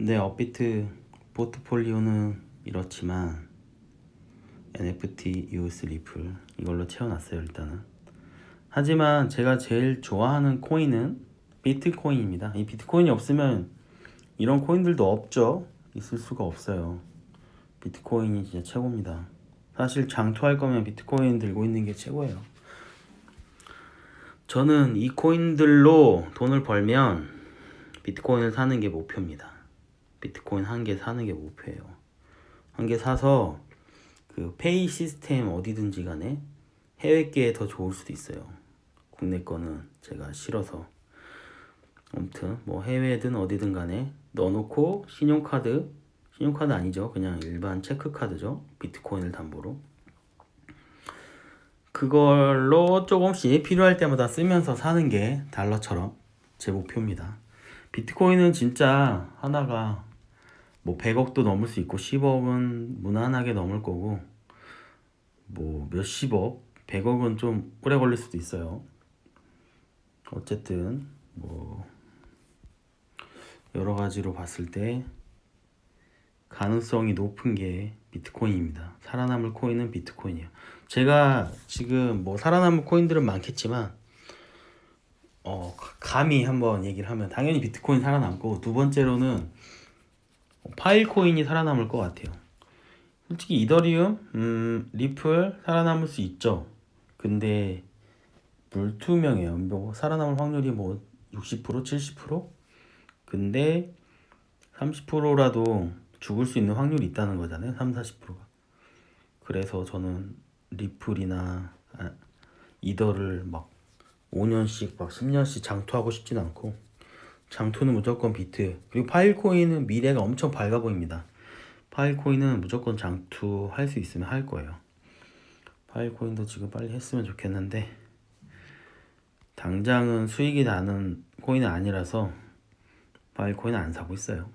네, 업비트 포트폴리오는 이렇지만 NFT US 리플 이걸로 채워놨어요 일단은. 하지만 제가 제일 좋아하는 코인은 비트코인입니다. 이 비트코인이 없으면 이런 코인들도 없죠. 있을 수가 없어요. 비트코인이 진짜 최고입니다. 사실 장투할 거면 비트코인 들고 있는 게 최고예요. 저는 이 코인들로 돈을 벌면 비트코인을 사는 게 목표입니다. 비트코인 한 개 사는 게 목표예요. 한 개 사서 그 페이 시스템 어디든지 간에 해외께 더 좋을 수도 있어요. 국내 거는 제가 싫어서. 아무튼 뭐 해외든 어디든 간에 넣어놓고 신용카드 신용카드 아니죠. 그냥 일반 체크카드죠. 비트코인을 담보로. 그걸로 조금씩 필요할 때마다 쓰면서 사는 게 달러처럼 제 목표입니다. 비트코인은 진짜 하나가 뭐 100억도 넘을 수 있고 10억은 무난하게 넘을 거고 뭐 몇십억, 100억은 좀 오래 걸릴 수도 있어요. 어쨌든 뭐 여러 가지로 봤을 때 가능성이 높은 게 비트코인입니다. 살아남을 코인은 비트코인이에요. 제가 지금 뭐 살아남을 코인들은 많겠지만 어 감히 한번 얘기를 하면 당연히 비트코인 살아남고 두 번째로는 파일 코인이 살아남을 것 같아요. 솔직히 이더리움, 음, 리플 살아남을 수 있죠. 근데 불투명해요. 뭐 살아남을 확률이 뭐 60%, 70%? 근데 30%라도 죽을 수 있는 확률이 있다는 거잖아요. 3, 40%가. 그래서 저는 리플이나 아, 이더를 막 5년씩 막 10년씩 장투하고 싶진 않고 장투는 무조건 비트 그리고 파일코인은 미래가 엄청 밝아 보입니다. 파일코인은 무조건 장투 할 수 있으면 할 거예요. 파일코인도 지금 빨리 했으면 좋겠는데 당장은 수익이 나는 코인은 아니라서 파일코인은 안 사고 있어요.